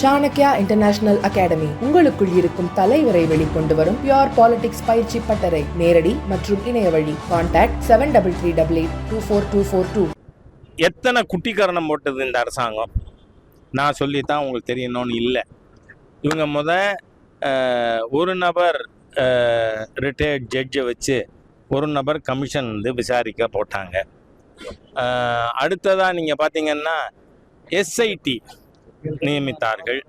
Chanakya international academy உங்களுக்குள் இருக்கும் தலைவரை வெளிக்கொண்டு வரும் பியோர் பாலிடிக்ஸ் பயிற்சி பட்டறை. நேரடி மற்றும் இணைய வழி. Contact seven double three double eight two four two four two எத்தனை குட்டிக்கரணம் போட்டது இந்த அரசாங்கம்? நான் சொல்லித்தான் உங்களுக்கு தெரியணும்னு இல்லை. இவங்க முத ஒரு நபர் ரிட்டையர்ட் ஜட்ஜை வச்சு ஒரு நபர் கமிஷன் வந்து விசாரிக்க போட்டாங்க. அடுத்ததாக நீங்கள் பார்த்தீங்கன்னா எஸ்ஐடி நியமித்தார்கள்.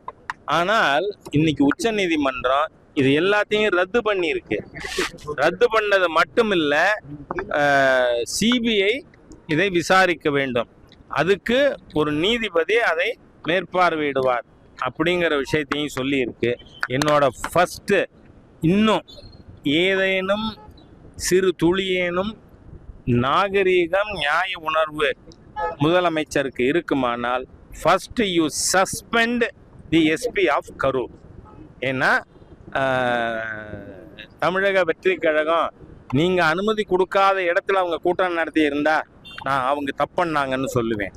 ஆனால் இன்னைக்கு உச்சநீதிமன்றம் இது எல்லாத்தையும் ரத்து பண்ணியிருக்கு. ரத்து பண்ணது மட்டும் இல்லை சிபிஐ இதை விசாரிக்க வேண்டும். அதுக்கு ஒரு நீதிபதி அதை மேற்பார்வையிடுவார் அப்படிங்கிற விஷயத்தையும் சொல்லியிருக்கு. என்னோட ஃபஸ்ட்டு இன்னும் ஏதேனும் சிறு துளியேனும் நாகரீகம் நியாய உணர்வு முதலமைச்சருக்கு இருக்குமானால் first you suspend the SP of Karur ஏன்னா தமிழக வெற்றி கழகம் நீங்கள் அனுமதி கொடுக்காத இடத்துல அவங்க கூட்டம் நடத்தி இருந்தால் நான் அவங்க தப்புன்னாங்கன்னு சொல்லுவேன்.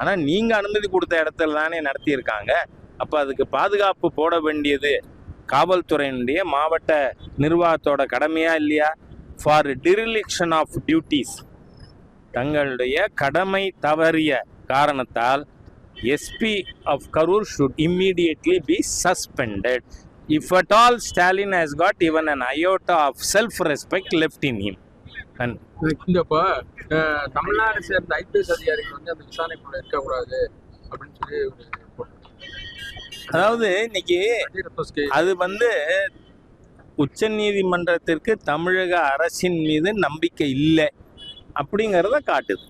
ஆனால் நீங்கள் அனுமதி கொடுத்த இடத்துல தானே நடத்தியிருக்காங்க. அப்போ அதுக்கு பாதுகாப்பு போட வேண்டியது காவல்துறையினுடைய மாவட்ட நிர்வாகத்தோட கடமையா இல்லையா? ஃபார் டிரிலிக்ஷன் ஆஃப் டியூட்டிஸ் தங்களுடைய கடமை தவறிய காரணத்தால் SP of Karur should immediately be suspended if at all Stalin has got even an iota of self respect left in him. And இந்த இப்போ அஹ், தமிழ்நாடு சேர்ந்த ஐபிஎஸ் அதிகாரிகள் வந்து அந்த விசாரணைக்குள்ள இருக்கக்கூடாது அப்படின்னு சொல்லி அதாவது இன்னைக்கு அது வந்து உச்ச நீதிமன்றத்திற்கு தமிழக அரசின் மீது நம்பிக்கை இல்லை அப்படிங்கிறத காட்டுது.